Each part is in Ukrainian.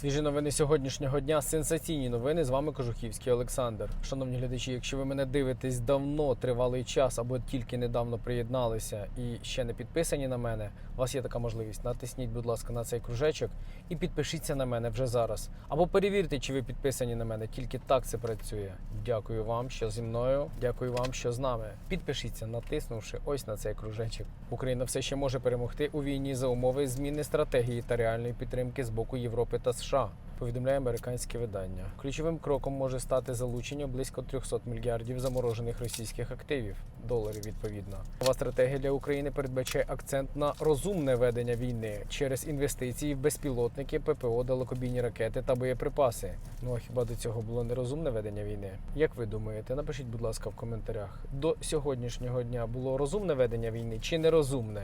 Свіжі новини сьогоднішнього дня. Сенсаційні новини. З вами Кожухівський Олександр. Шановні глядачі, якщо ви мене дивитесь давно, тривалий час або тільки недавно приєдналися і ще не підписані на мене, у вас є така можливість. Натисніть, будь ласка, на цей кружечок і підпишіться на мене вже зараз. Або перевірте, чи ви підписані на мене. Тільки так це працює. Дякую вам, що зі мною. Дякую вам, що з нами. Підпишіться, натиснувши ось на цей кружечок. Україна все ще може перемогти у війні за умови зміни стратегії та реальної підтримки з боку Європи та США. Повідомляє американське видання. Ключовим кроком може стати залучення близько 300 мільярдів заморожених російських активів доларів. Відповідно, нова стратегія для України передбачає акцент на розумне ведення війни через інвестиції в безпілотники, ППО, далекобійні ракети та боєприпаси. Ну а хіба до цього було нерозумне ведення війни? Як ви думаєте? Напишіть, будь ласка, в коментарях. До сьогоднішнього дня було розумне ведення війни чи нерозумне?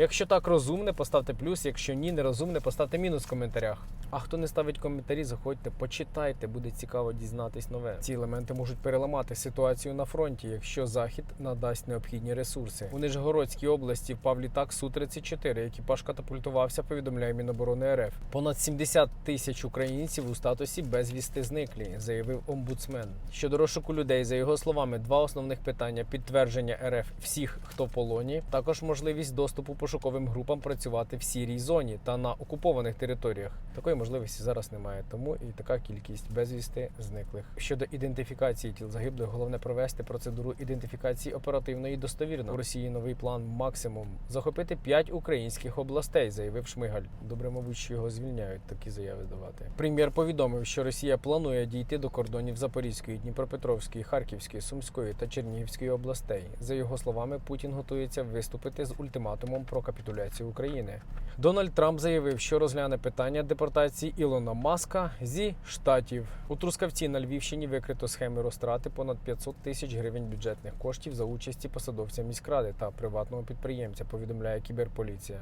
Якщо так розумне, поставте плюс. Якщо ні, нерозумне, поставте мінус в коментарях. А хто не ставить коментарі, заходьте, почитайте, буде цікаво дізнатись нове. Ці елементи можуть переламати ситуацію на фронті, якщо захід надасть необхідні ресурси. У Нижгородській області впав літак су 34 Екіпаж катапультувався. Повідомляє Міноборони РФ. Понад 70 тисяч українців у статусі безвісти зниклі, заявив омбудсмен. Щодо розшуку людей, за його словами, два основних питання: підтвердження РФ всіх, хто в полоні, також можливість доступу пошуковим групам працювати в сірій зоні та на окупованих територіях. Такої можливості зараз немає, тому і така кількість безвісти зниклих. Щодо ідентифікації тіл загиблих, головне провести процедуру ідентифікації оперативно і достовірно. У Росії новий план максимум захопити 5 українських областей, заявив Шмигаль. Добре, мабуть, що його звільняють такі заяви давати. Прем'єр повідомив, що Росія планує дійти до кордонів Запорізької, Дніпропетровської, Харківської, Сумської та Чернігівської областей. За його словами, Путін готується виступити з ультиматумом про капітуляцію України. Дональд Трамп заявив, що розгляне питання депортації Ілона Маска зі штатів. У Трускавці на Львівщині викрито схеми розтрати понад 500 тисяч гривень бюджетних коштів за участі посадовця міськради та приватного підприємця. Повідомляє кіберполіція.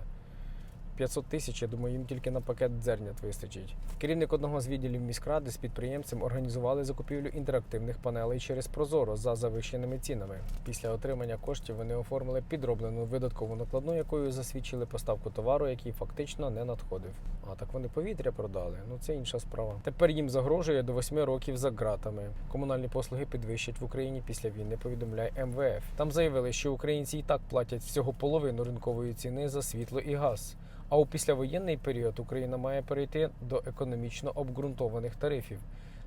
500 тисяч, я думаю, їм тільки на пакет дзернят вистачить. Керівник одного з відділів міськради з підприємцем організували закупівлю інтерактивних панелей через Прозоро за завищеними цінами. Після отримання коштів вони оформили підроблену видаткову накладну, якою засвідчили поставку товару, який фактично не надходив. А так вони повітря продали. Ну це інша справа. Тепер їм загрожує до 8 років за ґратами. Комунальні послуги підвищать в Україні після війни. Повідомляє МВФ. Там заявили, що українці і так платять всього половину ринкової ціни за світло і газ. А у післявоєнний період Україна має перейти до економічно обґрунтованих тарифів.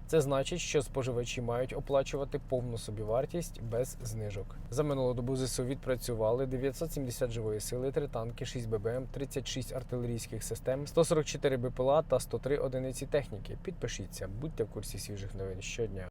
Це значить, що споживачі мають оплачувати повну собівартість без знижок. За минулу добу ЗСУ відпрацювали 970 живої сили, 3 танки, 6 ББМ, 36 артилерійських систем, 144 БПЛА та 103 одиниці техніки. Підпишіться, будьте в курсі свіжих новин щодня.